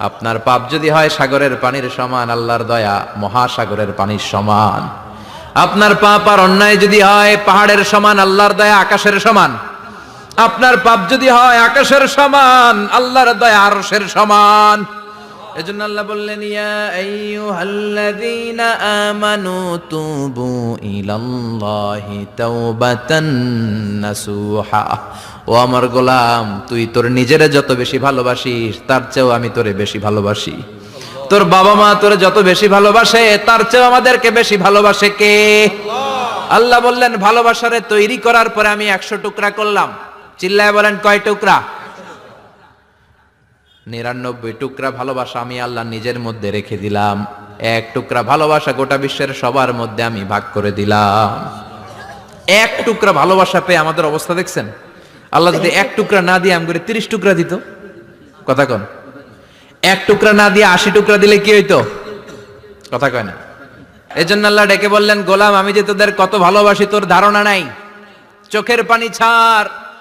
আপনার পাপ যদি হয় সাগরের পানির সমান, আল্লাহর দয়া মহাসাগরের পানির সমান। আপনার পাপ আর অন্যায় যদি হয় পাহাড়ের সমান, আল্লাহর দয়া আকাশের সমান। আপনার পাপ যদি হয় আকাশের সমান, আল্লাহর দয়া আরশের সমান। এজন্য আল্লাহ বললেন, ইয়া আইয়ুহাল্লাযীনা আমানু তুবু ইলাল্লাহি তাওবাতান নাসুহা। ও আমার গোলাম, তুই তোর নিজেরে যত বেশি ভালোবাসিস, তার চেয়েও আমি তোরে বেশি ভালোবাসি। তোর বাবা মা তোরে যত বেশি ভালোবাসে, তার চেয়েও আমাদেরকে বেশি ভালোবাসে কে? আল্লাহ বললেন, ভালোবাসারে তৈরি করার পরে আমি একশো টুকরা করলাম। চিল্লায় বলেন, কয় টুকরা? নিরানব্বই টুকরা ভালোবাসা আমি আল্লাহ নিজের মধ্যে রেখে দিলাম। এক টুকরা ভালোবাসা গোটা বিশ্বের সবার মধ্যে আমি ভাগ করে দিলাম। এক টুকরা ভালোবাসা পেয়ে আমাদের অবস্থা দেখছেন? আল্লাহ যদি এক টুকরা না দিয়ে আম করে তিরিশ টুকরা দিত, কথা কন। এক টুকরা না দিয়ে আশি টুকরা দিলে কি হইতো? কথা কয় না। এজন্য আল্লাহ ডেকে বললেন, গোলাম, আমি যে তোদের কত ভালোবাসি, তোর ধারণা নাই। চোখের পানি ছাড়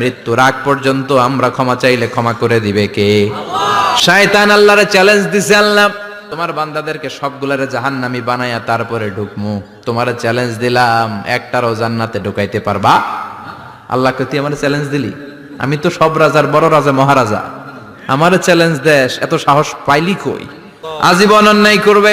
মৃত্যুর আগ পর্যন্ত আমরা ক্ষমা চাইলে ক্ষমা করে দিবে কে? শয়তান আল্লাহরে চ্যালেঞ্জ দিছে আল্লাহ। তোমার বান্দাদেরকে সবগুলারে জাহান্নামি বানায়া তারপরে ঢুকমু। তোমার চ্যালেঞ্জ দিলাম, একটারও জান্নাতে ঢুকাইতে পারবা? আল্লাহকে তুই আমার চ্যালেঞ্জ দিলি? আমি তো সব রাজার বড় রাজা, মহারাজা। আমার চ্যালেঞ্জ দেশ এত সাহস পাইলি কই? আজীবন অন্যায় করবে।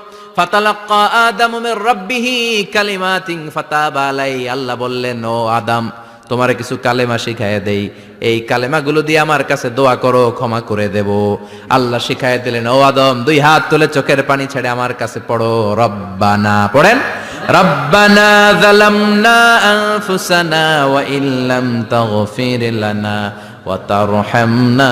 ফাতালাক্কা আদামু মির রাব্বিহি কালিমাতিন ফাতাবা আলাই আল্লাহ বললেন, ও আদম, তোমার কিছু কালেমা শিখাইয়া দেই। এই কালেমাগুলো দিয়ে আমার কাছে দোয়া করো, ক্ষমা করে দেব। আল্লাহ শিখাইয়া দিলেন, ও আদম, দুই হাত তুলে চোখের পানি ছেড়ে আমার কাছে পড়ো। রব্বানা, পড়েন? রব্বানা যালামনা আনফুসানা ওয়া ইল্লাম তাগফির লানা ওয়া তারহামনা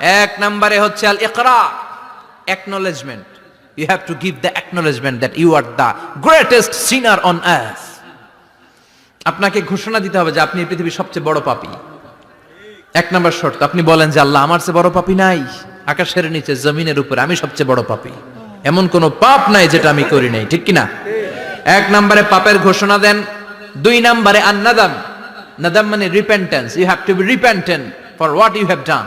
এক নম্বরে হচ্ছে আল ইকরা, acknowledgement. You have to give the acknowledgement that you are the greatest sinner on earth. আপনাকে ঘোষণা দিতে হবে যে আপনি পৃথিবীর সবচেয়ে বড় পাপী। এক নম্বর শর্ত, আপনি বলেন যে আল্লাহ আমার চেয়ে বড় পাপী নাই। আকাশের নিচে, জমিনের উপরে আমি সবচেয়ে বড় পাপী। এমন কোন পাপ নাই যেটা আমি করি নাই, ঠিক কিনা? এক নম্বরে পাপের ঘোষণা দেন। দুই নম্বরে আন্নাদাম। নাদাম মানে repentance you have to be repentant for what you have done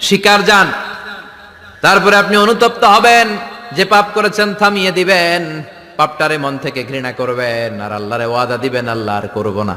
শিকার যান। তারপরে আপনি অনুতপ্ত হবেন, যে পাপ করেছেন থামিয়ে দিবেন। পাপটারে মন থেকে ঘৃণা করবেন, আর আল্লাহরে ওয়াদা দিবেন, আল্লাহ আর করব না।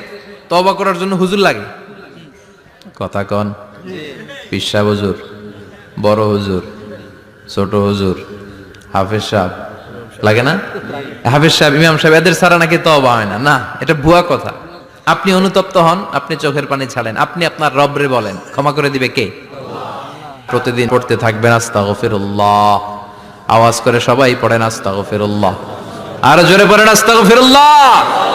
তবা করার জন্য হুজুর লাগে? কথা কন। পিসা হুজুর, বড় হুজুর, ছোট হুজুর, হাফেজ সাহেব। লাগে না? হাফেজ সাহেব, ইমাম সাহেব, এদের ছাড়া নাকি তবা হয় না? না, এটা ভুয়া কথা। আপনি অনুতপ্ত হন, আপনি চোখের পানি ছাড়েন, আপনি আপনার রবরে বলেন, ক্ষমা করে দিবে কে? প্রতিদিন পড়তে থাকবেন, আস্তাগফিরুল্লাহ। আওয়াজ করে সবাই পড়েন, আস্তাগফিরুল্লাহ। আর জোরে পড়েন, আস্তাগফিরুল্লাহ।